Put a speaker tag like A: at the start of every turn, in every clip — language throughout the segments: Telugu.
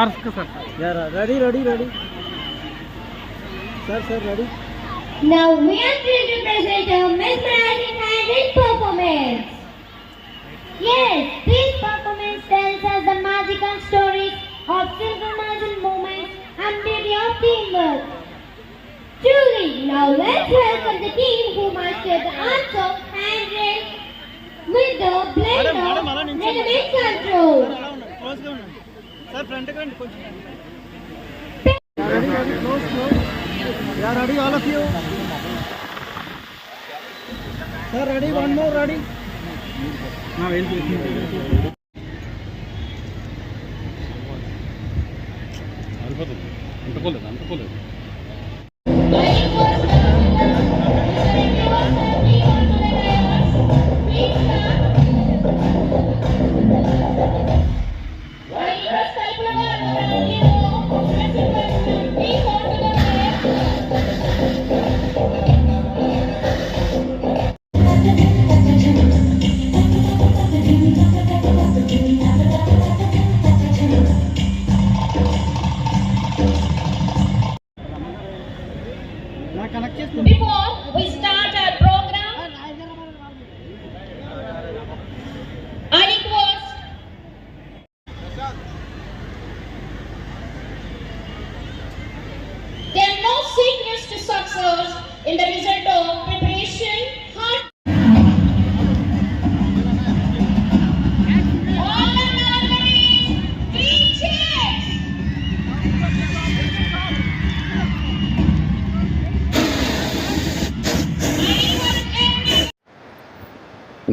A: Sir sir
B: ready ready ready sir sir ready
C: Now we are thrilled to present a mesmerizing handed performance. Yes, this performance tells us the magical stories of synchronizing moments and beauty of teamwork. Truly, now let's welcome the team who mastered the arts of handrail with the blend
A: Madam, madam,
C: of
B: ready close close yeah ready all of you sir ready one more ready
A: అంటుకోలేదు అంటుకోలేదు.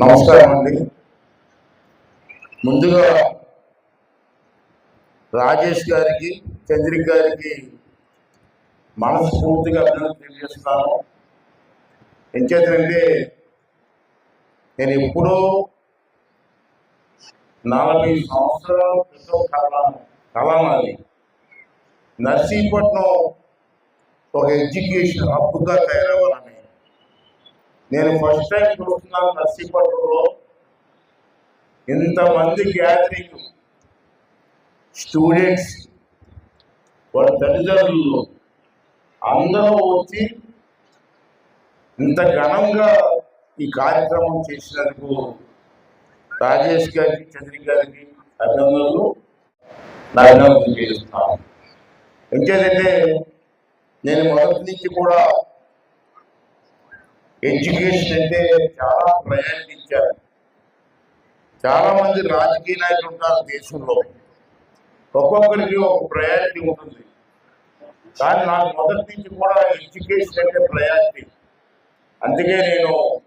D: నమస్కారం అండి. ముందుగా రాజేష్ గారికి చంద్రిక గారికి మనస్ఫూర్తిగా అభినందన తెలియజేస్తున్నాను. ఎంచేతంటే నేను ఎప్పుడో నలభై సంవత్సరాల క్రితం కళ కళ నర్సీపట్నం ఒక ఎడ్యుకేషన్ హబ్గా తయారవ్వాలని నేను ఫస్ట్ టైం చూస్తున్నాను నర్సీపట్నంలో. ఇంతమంది గ్యాదరింగ్ స్టూడెంట్స్ వాళ్ళ తల్లిదండ్రులు అందరూ వచ్చి ఇంత ఘనంగా ఈ కార్యక్రమం చేసినందుకు రాజేష్ గారికి చంద్రిక గారికి అభినందనలు. నా అభినందనలు చేస్తున్నాను ఇంకేంటంటే నేను మొదటి నుంచి కూడా ఎడ్యుకేషన్ అంటే చాలా ప్రయారిటీ ఇచ్చారు చాలా మంది రాజకీయ నాయకులు ఉంటారు దేశంలో. ఒక్కొక్కరికి ఒక ప్రయారిటీ ఉంటుంది. కానీ నాకు మొదటి నుంచి కూడా ఎడ్యుకేషన్ అంటే ప్రయారిటీ. అందుకే నేను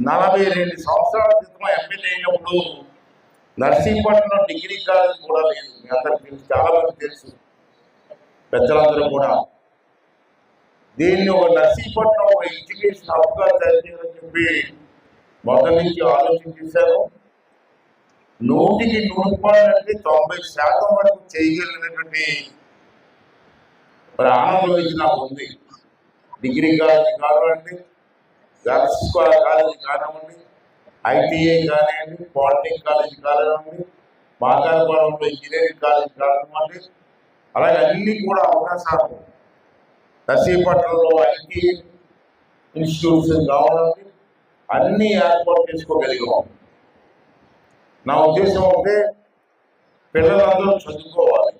D: నలభై రెండు సంవత్సరాల క్రితం ఎమ్మెల్యే అయినప్పుడు నర్సీపట్నం డిగ్రీ కాలేజ్ కూడా లేదు. మీ అందరికీ చాలా మంది తెలుసు. పెద్దలందరూ కూడా దీన్ని ఒక నర్సీపట్నం ఒక ఎడ్యుకేషన్ హబ్గా తయారు చెప్పి మొదటి నుంచి ఆలోచన చేశాను నూటికి నూరు పాయింట్ తొంభై శాతం వరకు చేయగలిగినటువంటి ప్రాణంలో ఆనందం నాకు ఉంది. డిగ్రీ కాలేజీ కానివ్వండి గర్ల్స్ కాలేజీ కానివ్వండి ఐటీఐ కానివ్వండి పాలిటెక్ కాలేజీ కానివ్వండి మాకారపాలెంలో ఇంజనీరింగ్ కాలేజీ కానివ్వండి అలాగే అన్నీ కూడా అవకాశాలు నర్సీపట్నంలో ఐటీ ఇన్స్టిట్యూట్స్ కావాలంటే అన్ని ఏర్పాటు చేసుకోగలిగాం. నా ఉద్దేశం అంటే పిల్లలందరూ చదువుకోవాలి.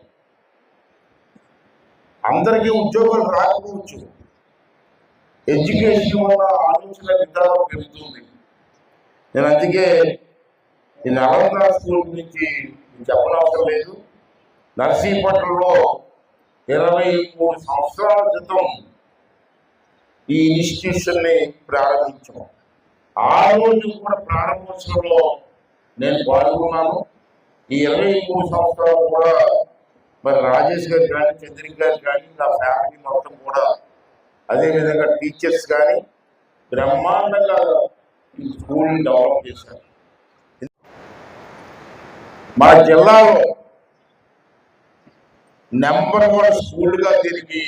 D: అందరికీ ఉద్యోగాలు రాకపోవచ్చు. ఎడ్యుకేషన్ వల్ల ఆలోచన విధానం పెరుగుతుంది. నేను అందుకే ఈ నలంద స్కూల్ గురించి చెప్పనవసరం లేదు. నర్సీపట్నంలో ఇరవై మూడు సంవత్సరాల క్రితం ఈ ఇన్స్టిట్యూషన్ని ప్రారంభించాం. ఆ రోజు కూడా ప్రారంభోత్సవంలో నేను పాల్గొన్నాను. ఈ ఇరవై మూడు సంవత్సరాలు కూడా మరి రాజేష్ గారు కానీ చంద్రిక గారు కానీ నా ఫ్యామిలీ మొత్తం కూడా అదేవిధంగా టీచర్స్ కానీ బ్రహ్మాండంగా ఈ స్కూల్ని డెవలప్ చేశారు. మా జిల్లాలో నెంబర్ వన్ స్కూల్గా దీనికి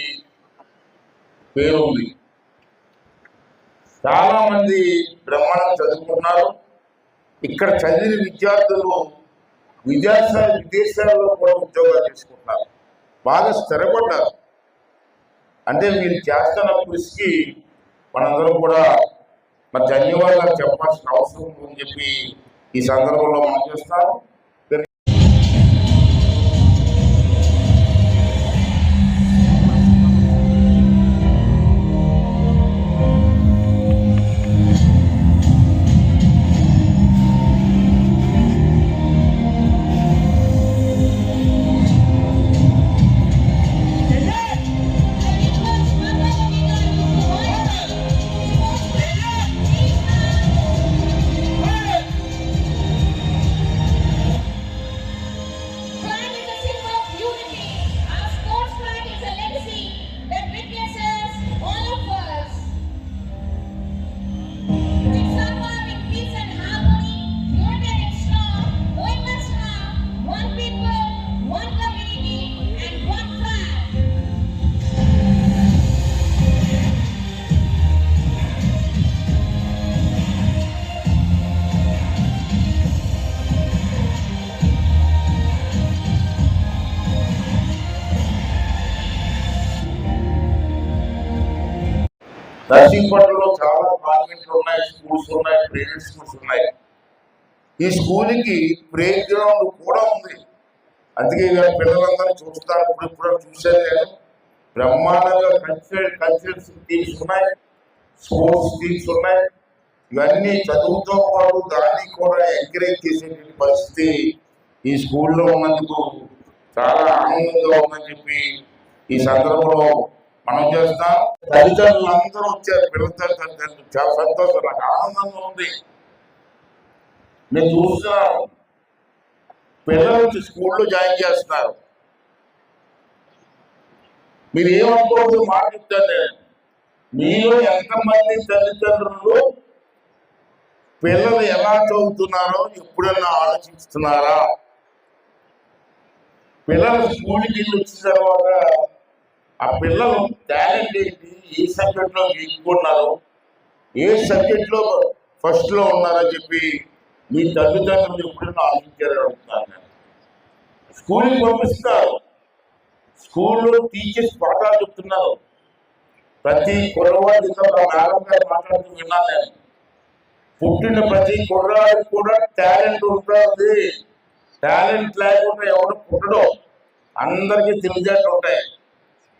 D: పేరు ఉంది. చాలా మంది బ్రహ్మాండం చదువుకున్నారు. ఇక్కడ చదివిన విద్యార్థులు విదేశ విదేశాల్లో కూడా ఉద్యోగాలు చేసుకుంటున్నారు బాగా స్థిరపడ్డారు. అంటే మీరు చేస్తున్న కృషికి మనందరం కూడా మరి ధన్యవాదాలు చెప్పాల్సిన అవసరం ఉందని చెప్పి ఈ సందర్భంలో మనం చేస్తాం నర్సింగ్పట్నంలో చాలా కాన్వెంట్లు ఉన్నాయి స్కూల్స్ ఉన్నాయి ప్రైవేట్ స్కూల్స్ ఉన్నాయి. ఈ స్కూల్కి ప్లే గ్రౌండ్ కూడా ఉంది. అందుకే ఇవాళ పిల్లలందరూ చూస్తారు ఇప్పుడు ఇప్పుడు చూశాను నేను బ్రహ్మాండంగా కల్చరల్ కల్చరల్ టీమ్స్ ఉన్నాయి స్పోర్ట్స్ టీమ్స్ ఉన్నాయి. ఇవన్నీ చదువుతో పాటు దాన్ని కూడా ఎంకరేజ్ చేసేటువంటి పరిస్థితి ఈ స్కూల్లో ఉన్నందుకు చాలా ఆనందంగా ఉందని చెప్పి ఈ సందర్భంలో మనం చేస్తాం తల్లిదండ్రులు అందరూ వచ్చారు పిల్లల తల్లిదండ్రులు చాలా సంతోషం. నాకు ఆనందంగా ఉంది. నేను చూస్తున్నాను పిల్లలు స్కూల్లో జాయిన్ చేస్తున్నారు. మీరు ఏమనుకోవద్దు మాట చెప్తాను. నేను మీలో ఎంతమంది తల్లిదండ్రులు పిల్లలు ఎలా చదువుతున్నారో ఎప్పుడన్నా ఆలోచిస్తున్నారా? పిల్లలు స్కూల్కి వెళ్ళి వచ్చిన తర్వాత ఆ పిల్లలు టాలెంట్ ఏంటి? ఏ సబ్జెక్ట్లో వీక్ ఉన్నారు? ఏ సబ్జెక్ట్లో ఫస్ట్లో ఉన్నారని చెప్పి మీ తల్లిదండ్రులు ఎప్పుడైనా ఆలోచించారని అడుగుతున్నాను నేను స్కూల్కి పంపిస్తున్నారు. స్కూల్లో టీచర్స్ పాఠాలు చెప్తున్నారు. ప్రతి కుర్రవాడి మేడం గారు మాట్లాడుతూ విన్నాను నేను. పుట్టిన ప్రతి కుర్రవాడికి కూడా టాలెంట్ ఉంటుంది. టాలెంట్ లేకుండా ఎవరు పుట్టడం. అందరికీ తెలివితేటలు ఉంటాయి.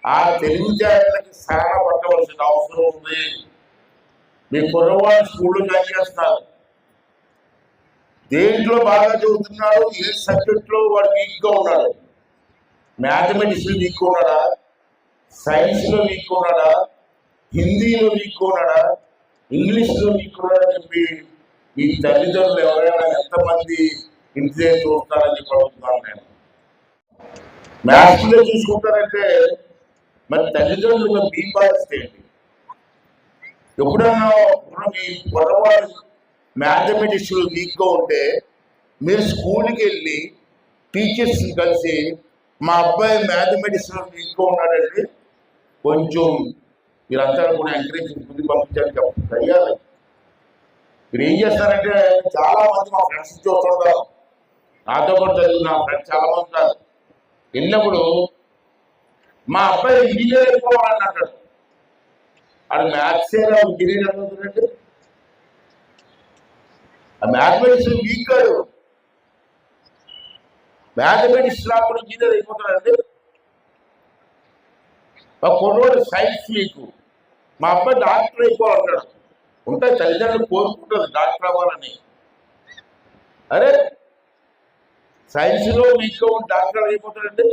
D: ఆ తెలివితేటలకి సాన పట్టవలసిన అవసరం ఉంది. మీ కుర్రవాళ్ళు స్కూల్లో జాయిన్ దేంట్లో బాగా చదువుతున్నాడు ఏ సబ్జెక్ట్లో వాడు వీక్గా ఉన్నాడు? మ్యాథమెటిక్స్ వీక్ ఉన్నాడా? సైన్స్లో వీక్ ఉన్నాడా? హిందీలో వీక్ ఉన్నాడా? ఇంగ్లీష్లో వీక్ ఉన్నాడా చెప్పి మీ తల్లిదండ్రులు ఎవరైనా ఎంతమంది ఇంటి దగ్గర చూస్తారని చెప్పి అడుగుతున్నాను నేను. మ్యాథ్స్లో చూసుకుంటారంటే మరి తల్లిదండ్రులుగా మీ బాధ్యత ఏంటి? ఎప్పుడన్నా మీ పొరపాటు మ్యాథమెటిక్స్ వీక్గా ఉంటే మీరు స్కూల్కి వెళ్ళి టీచర్స్ని కలిసి మా అబ్బాయి మ్యాథమెటిక్స్లో వీక్గా ఉన్నాడండి కొంచెం మీరంతా కూడా ఎంకరేజ్ ముందు పంపించాలని చెప్పండి. మీరు ఏం చేస్తారంటే చాలా మంది మా ఫ్రెండ్స్ చూస్తుంటారు. నాతో పాటు చదివిన నా ఫ్రెండ్స్ చాలా మంది ఉన్నారు వెళ్ళినప్పుడు మా అబ్బాయి ఇంజనీర్ అయిపోవాలని అంటాడు. అది మ్యాథ్స్ ఇంజనీర్ అవుతుందంటే ఆ మ్యాథమెటిక్స్ వీక్ కాదు మ్యాథమెటిక్స్ రాకుండా ఇంజనీర్ అయిపోతాడండి మా కుర్రోడు సైన్స్ వీక్ మా అబ్బాయి డాక్టర్ అయిపోవాలంటాడు. ఉంటే తల్లిదండ్రులు కోరుకుంటుంది డాక్టర్ అవ్వాలని. అరే సైన్స్లో వీక్గా డాక్టర్ అయిపోతాడండి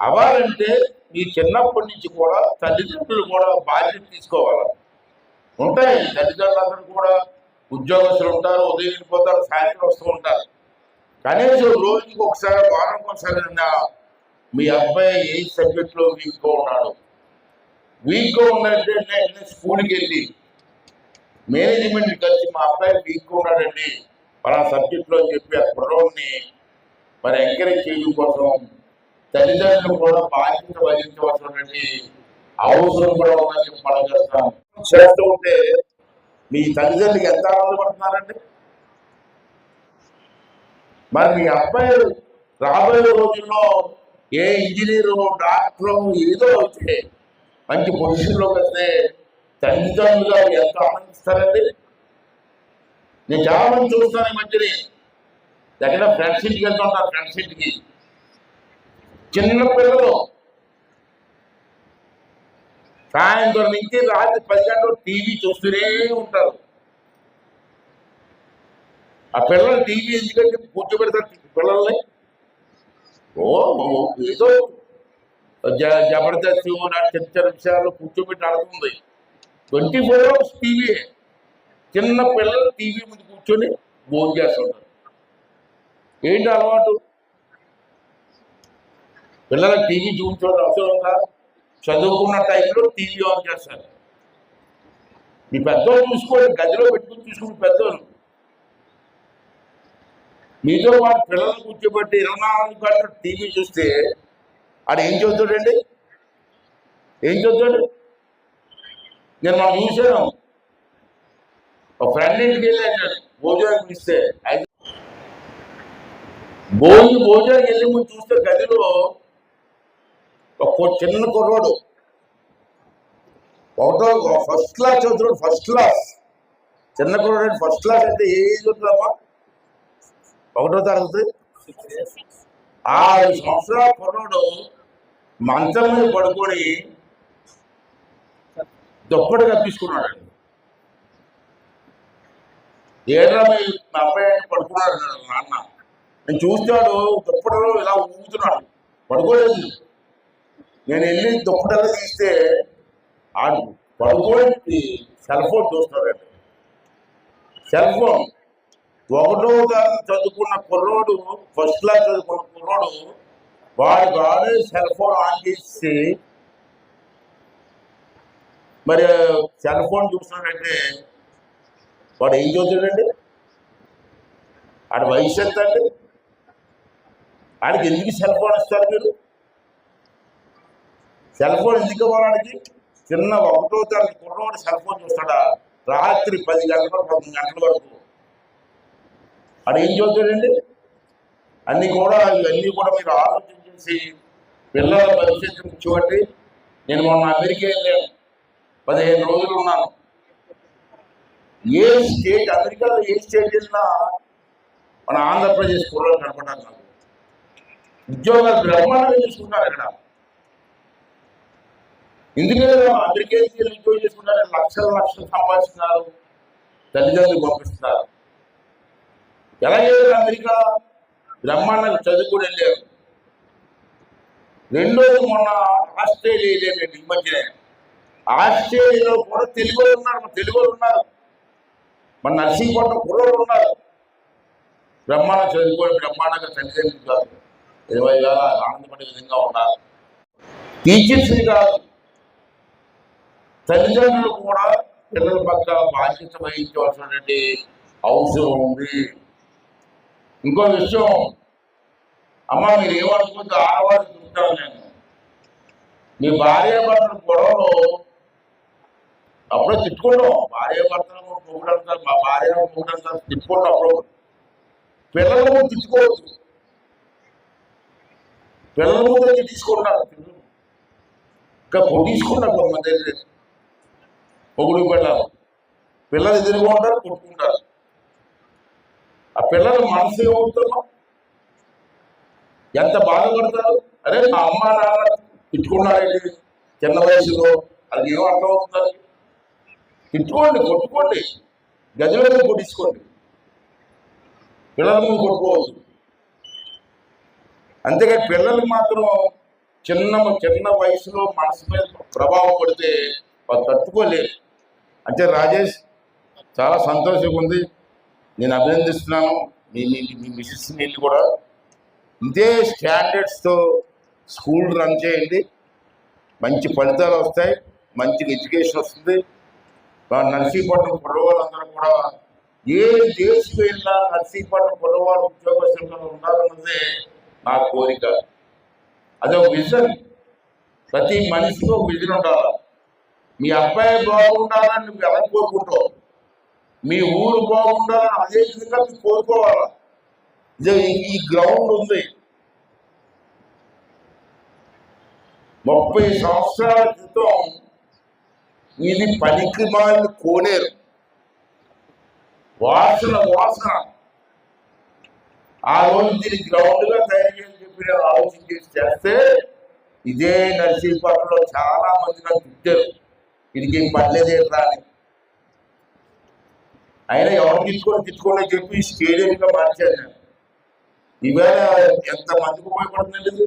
D: అవ్వాలంటే మీ చిన్నప్పటి నుంచి కూడా తల్లిదండ్రులు కూడా బాధ్యత తీసుకోవాలి. ఉంటాయి తల్లిదండ్రులందరూ కూడా ఉద్యోగస్తులు ఉంటారు ఉదయం వెళ్ళిపోతారు సాయంత్రం వస్తూ ఉంటారు. కనీసం రోజుకి ఒకసారి వారం ఒకసారి మీ అబ్బాయి ఏ సబ్జెక్ట్లో వీక్గా ఉన్నాడు? వీక్గా ఉన్నట్టే నేను స్కూల్కి వెళ్ళి మేనేజ్మెంట్ కలిసి మా అబ్బాయి వీక్గా ఉన్నాడండి. మన సబ్జెక్ట్లో చెప్పి ఆ కుర్రోడిని మరి ఎంకరేజ్ చేయడం కోసం తల్లిదండ్రులు కూడా బాధ్యత వహించవలసినటువంటి అవసరం కూడా ఉందని చెప్పి మనం చేస్తాం చేస్తూ ఉంటే మీ తల్లిదండ్రులకి ఎంత ఆనందపడుతున్నారండి? మరి మీ అబ్బాయి రాబోయే రోజుల్లో ఏ ఇంజనీరు డాక్టరు ఏదో అయితే మంచి పొజిషన్లోకి వస్తే తల్లిదండ్రులుగా ఎంత ఆనందిస్తారండి? నేను చాలా మంది చూస్తాను ఈ మధ్యని. దగ్గర ఫ్రెండ్స్ ఇంటికి వెళ్తుంటారు ఫ్రెండ్స్ ఇంటికి. చిన్న పిల్లలు సాయంత్రం నుంచి రాత్రి పది గంటలు టీవీ చూస్తూనే ఉంటారు. ఆ పిల్లలు టీవీ ఎందుకంటే కూర్చోబెడతారు పిల్లల్ని? ఓ ఏదో జ- జబర్దస్త్ చిన్న చిన్న విషయాలు కూర్చోబెట్టి ఆడుతుంది. ట్వంటీ ఫోర్ అవర్స్ టీవీ చిన్న పిల్లలు టీవీ ముందు కూర్చొని భోజనం చేస్తుంటారు ఏంటి అలవాటు? పిల్లలకు టీవీ చూపించడం అవసరం ఉందా? చదువుకున్న టైంలో టీవీ ఆన్ చేస్తారు. మీ పెద్దోళ్ళు చూసుకోండి గదిలో పెట్టుకుని చూసుకుని పెద్దోళ్ళు. మీతో వాడు పిల్లలు కూర్చోబెట్టి ఇరవై నాలుగు గంటలు టీవీ చూస్తే ఆడు ఏం చదువుతాడండి? ఏం చదువుతాడు? నేను మనం చూశాను. ఒక ఫ్రెండ్ ఇంటికి వెళ్ళాను నేను. భోజనానికి ఇస్తే భోజనం భోజనానికి వెళ్ళి ముందు చూస్తే గదిలో ఒక చిన్న కుర్రాడు. ఒకటో ఫస్ట్ క్లాస్ చదువుతున్నాడు ఫస్ట్ క్లాస్ చిన్న కుర్రాడు ఫస్ట్ క్లాస్ అంటే ఏ ఏజ్ ఉంటుందమ్మా ఒకటో తరగతి? ఆరు సంవత్సరాల కుర్రాడు మంచం మీద పడుకొని దుప్పటి కప్పించుకున్నాడు ఏడ్రా మీ మా అబ్బాయి పడుకున్నాడు నాన్న. నేను చూస్తాడు దుప్పటిలో ఇలా ఊగుతున్నాడు. పడుకోలేదు. నేను వెళ్ళి దుప్పటలు తీస్తే ఆడు పడుకొని సెల్ ఫోన్ చూస్తున్నాడండి సెల్ ఫోన్. ఒకటో తరగతి చదువుకున్న కుర్రోడు ఫస్ట్ క్లాస్ చదువుకున్న కుర్రోడు వాడు వాడే సెల్ ఫోన్ ఆన్ చేసి మరి సెల్ ఫోన్ చూస్తున్నాడంటే వాడు ఏం చదువుతాడండి ఆడి వయసు ఎంత అండి ఆడికి ఎందుకు సెల్ ఫోన్ ఇస్తారు మీరు? సెల్ ఫోన్ ఎందుకు ఇవ్వడానికి చిన్న ఒకటో తరగతి కుర్రోడు సెల్ ఫోన్ చూస్తాడా? రాత్రి పది గంటల పదకొండు గంటల వరకు. అది ఏం చూస్తాడండి అన్ని కూడా ఇవన్నీ కూడా మీరు ఆలోచన చేసి పిల్లల భవిష్యత్తు చూడండి. నేను మొన్న అమెరికా వెళ్ళాను. పదిహేను రోజులు ఉన్నాను. ఏ స్టేట్ అమెరికాలో ఏ స్టేట్ వెళ్ళినా మన ఆంధ్రప్రదేశ్ కుర్రలు కనపడాలి నాకు. ఉద్యోగాలు బ్రహ్మాండంగా తీసుకుంటారు ఇక్కడ. ఎందుకంటే అమెరికా ఎంజాయ్ చేసుకుంటారు లక్షలు లక్షలు సంపాదిస్తున్నారు తల్లిదండ్రులు పంపిస్తున్నారు. ఎలా చేయాలి అమెరికా? బ్రహ్మాండంగా చదువుకుని వెళ్ళారు. రెండోది మొన్న ఆస్ట్రేలియా వెళ్ళాను ఈ మధ్యనే ఆస్ట్రేలియాలో కూడా తెలుగు ఉన్నారు మన తెలుగు ఉన్నారు. మన నర్సింగ్పట్నం కుర్రోళ్ళు ఉన్నారు. బ్రహ్మాండం చదువుకొని బ్రహ్మాండంగా తల్లిదండ్రులు కాదు. ఇరవై వేల ఆనందపడే విధంగా ఉన్నారు. టీచర్స్ కాదు. తల్లిదండ్రులు కూడా పిల్లల పట్ల బాధ్యత వహించవలసినటువంటి అవసరం ఉంది. ఇంకో విషయం అమ్మ మీరు ఏమనుకుంటే ఆడవారు చూస్తాను నేను. మీ భార్య భర్తల గొడవలు అప్పుడే తిట్టుకుంటాం. భార్య భర్తలు పొగుడంటారు మా భార్య పొగుడంటారు తిట్టుకుంటాం అప్పుడు. పిల్లల ముందు తిట్టుకోవచ్చు పిల్లల ముందు తీసుకుంటారు ఇంకా పొగిసుకుంటారు కొంతమంది పొగుడుకు పొగుడు పిల్లలు పిల్లలు ఎదురుగా ఉంటారు కొట్టుకుంటారు. ఆ పిల్లలు మనసు ఏమవుతుందో? ఎంత బాధపడతారు? అరే మా అమ్మ నాన్న తిట్టుకున్నారండి చిన్న వయసులో అది ఏం అర్థం అవుతుంది తిట్టుకోండి కొట్టుకోండి. గదిలో మీద కొట్టించుకోండి. పిల్లల ముందు కొట్టుకోవద్దు. అంతేకాని పిల్లలు మాత్రం చిన్న చిన్న వయసులో మనసు మీద ప్రభావం పడితే వాళ్ళు తట్టుకోలేరు. అంటే రాజేష్ చాలా సంతోషంగా ఉంది. నేను అభినందిస్తున్నాను. మీ మీ మీ మిసెస్ నీళ్ళు కూడా. ఇదే స్టాండర్డ్స్తో స్కూల్ రన్ చేయండి. మంచి ఫలితాలు వస్తాయి. మంచి ఎడ్యుకేషన్ వస్తుంది. నర్సీపట్నం కుర్రవాళ్ళందరూ కూడా ఏ దేశం వెళ్ళినా నర్సీపట్నం కుర్రవాళ్ళు ఉద్యోగస్తులు ఉండాలన్నదే నా కోరిక. అదొక విజన్ ప్రతి మనిషికి ఒక విజన్ ఉండాలి. మీ అబ్బాయి బాగుండాలని నువ్వు ఎలా కోరుకుంటావు? మీ ఊరు బాగుండాలని అదే విధంగా మీరు కోరుకోవాలా? ఇది ఈ- గ్రౌండ్ ఉంది. ముప్పై సంవత్సరాల క్రితం ఇది పనికి మాలిన కోనేరు. వాసన వాసన. ఆ రోజు దీన్ని గ్రౌండ్గా తయారు చేయని చెప్పి నేను ఆలోచన చేసి చేస్తే ఇదే నర్సీపట్నంలో చాలా మంది నాకు తిట్టారు. ఇది ఏం పర్లేదేట్రా అని. అయినా ఎవరు తిట్టుకొని తిట్టుకొని అని చెప్పి స్టేడియంగా మార్చాను నేను. ఇవాళ ఎంత మందికి ఉపయోగపడుతుందండి?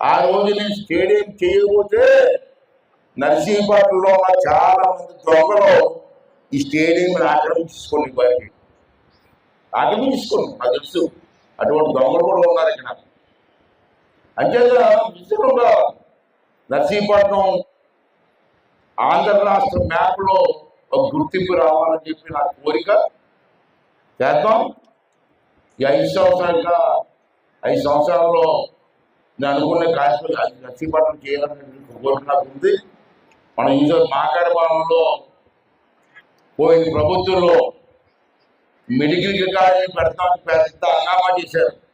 D: ఆ రోజు నేను స్టేడియం చేయకపోతే నర్సీపట్నంలో ఉన్న చాలా మంది దొంగలు ఈ స్టేడియం ఆక్రమించుకోండి వారికి ఆక్రమించుకోండి నాకు తెలుసు. అటువంటి దొంగలు కూడా ఉన్నారు ఇక్కడ. అంతేగా విజయంగా నర్సీపట్నం ఆంధ్ర రాష్ట్ర మ్యాప్లో ఒక గుర్తింపు రావాలని చెప్పి నా కోరిక. చేద్దాం. ఈ ఐదు సంవత్సరాలుగా ఐదు సంవత్సరాల్లో నేను అనుకునే కార్యక్రమం అది చేయాలని కోరిక నాకు ఉంది. మనం ఈరోజు మాకాడపాలెంలో పోయిన ప్రభుత్వంలో మెడికల్ కాలేజీ పెడతాను పెద్ద అన్నామా చేశారు.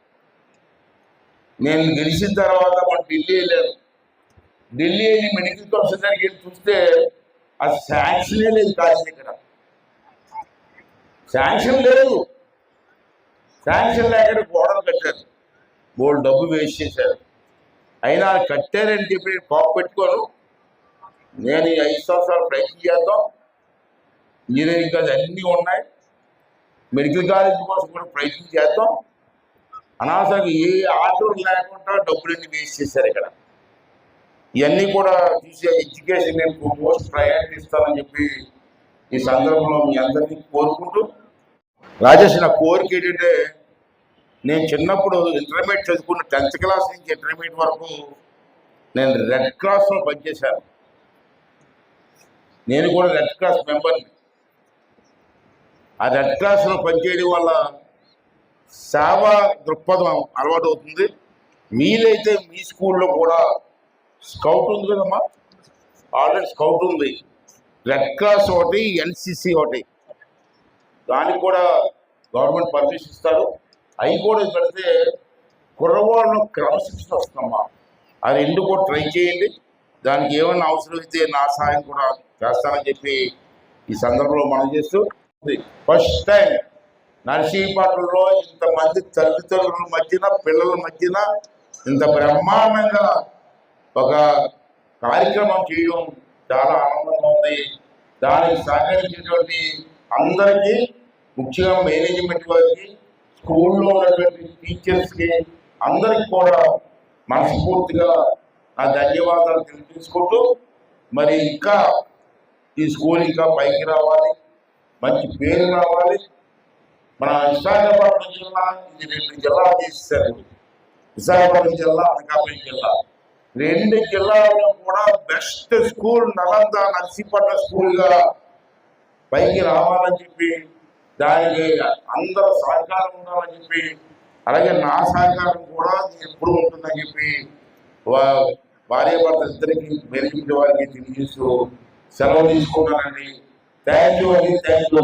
D: నేను గెలిచిన తర్వాత మన ఢిల్లీ వెళ్ళాను ఢిల్లీ వెళ్ళి మెడికల్ కౌన్సిల్ దగ్గరికి వెళ్ళి చూస్తే ఆ శాంక్షనే లేదు కాలేజీ ఇక్కడ శాంక్షన్ లేదు. శాంక్షన్ లేకుండా గోడలు కట్టారు. మూడు డబ్బు వేస్ట్ చేశారు. అయినా కట్టారని చెప్పి పాపు పెట్టుకోను. నేను ఈ ఐదు సంవత్సరాలు ప్రయత్నం చేద్దాం. ఇంజనీరింగ్ కాలేజ్ అన్నీ ఉన్నాయి. మెడికల్ కాలేజ్ కోసం కూడా ప్రయత్నం చేద్దాం. అనవసరంగా ఏ ఆర్డర్ లేకుండా డబ్బులన్నీ వేస్ట్ చేశారు ఇక్కడ. ఇవన్నీ కూడా చూసే ఎడ్యుకేషన్ నేను మోస్ట్ ప్రయారిటీ ఇస్తానని చెప్పి ఈ సందర్భంలో మీ అందరినీ కోరుకుంటూ రాజేష్ నా కోరిక ఏంటంటే నేను చిన్నప్పుడు ఇంటర్మీడియట్ చదువుకున్న టెన్త్ క్లాస్ నుంచి ఇంటర్మీడియట్ వరకు నేను రెడ్ క్రాస్లో పనిచేశాను. నేను కూడా రెడ్ క్రాస్ మెంబర్ని. ఆ రెడ్ క్రాస్లో పనిచేయడం వల్ల సేవా దృక్పథం అలవాటు అవుతుంది. మీరైతే మీ స్కూల్లో కూడా స్కౌట్ ఉంది కదమ్మా? ఆల్రెడీ స్కౌట్ ఉంది. రెడ్ క్రాస్ ఒకటి ఎన్సిసి ఒకటి. దానికి కూడా గవర్నమెంట్ పర్మిషన్ ఇస్తారు. అవి కూడా పెడితే కుర్రవాళ్ళు క్రమశిక్షణ వస్తుందమ్మా. ఆ రెండు కూడా ట్రై చేయండి. దానికి ఏమైనా అవసరం అయితే నా సహాయం కూడా చేస్తానని చెప్పి ఈ సందర్భంలో మనం చేస్తూ ఫస్ట్ టైం నర్సీపట్నంలో ఇంతమంది తల్లిదండ్రుల మధ్యన పిల్లల మధ్యన ఇంత బ్రహ్మాండంగా ఒక కార్యక్రమం చేయడం చాలా ఆనందంగా ఉంది. దానికి సహకరించినటువంటి అందరికీ ముఖ్యంగా మేనేజ్మెంట్ వారికి స్కూల్లో ఉన్నటువంటి టీచర్స్కి అందరికి కూడా మనస్ఫూర్తిగా నా ధన్యవాదాలు తెలియజేసుకుంటూ మరి ఇంకా ఈ స్కూల్ ఇంకా పైకి రావాలి మంచి పేరు రావాలి. మన విశాఖపట్నం జిల్లా ఇది రెండు జిల్లాలు చేశారు. విశాఖపట్నం జిల్లా అనకాపల్లి జిల్లా. రెండు జిల్లాల్లో కూడా బెస్ట్ స్కూల్ నలంద నర్సీపట్నం స్కూల్గా పైకి రావాలని చెప్పి దానికి అందరూ సహకారం ఉండాలని చెప్పి అలాగే నా సహకారం కూడా ఎప్పుడు ఉంటుందని చెప్పి భార్య భర్త ఇద్దరికి మేనేజ్మెంట్ వారికి తెలియజేస్తూ సెలవు తీసుకున్నానండి. థ్యాంక్ యూ అండి థ్యాంక్ యూ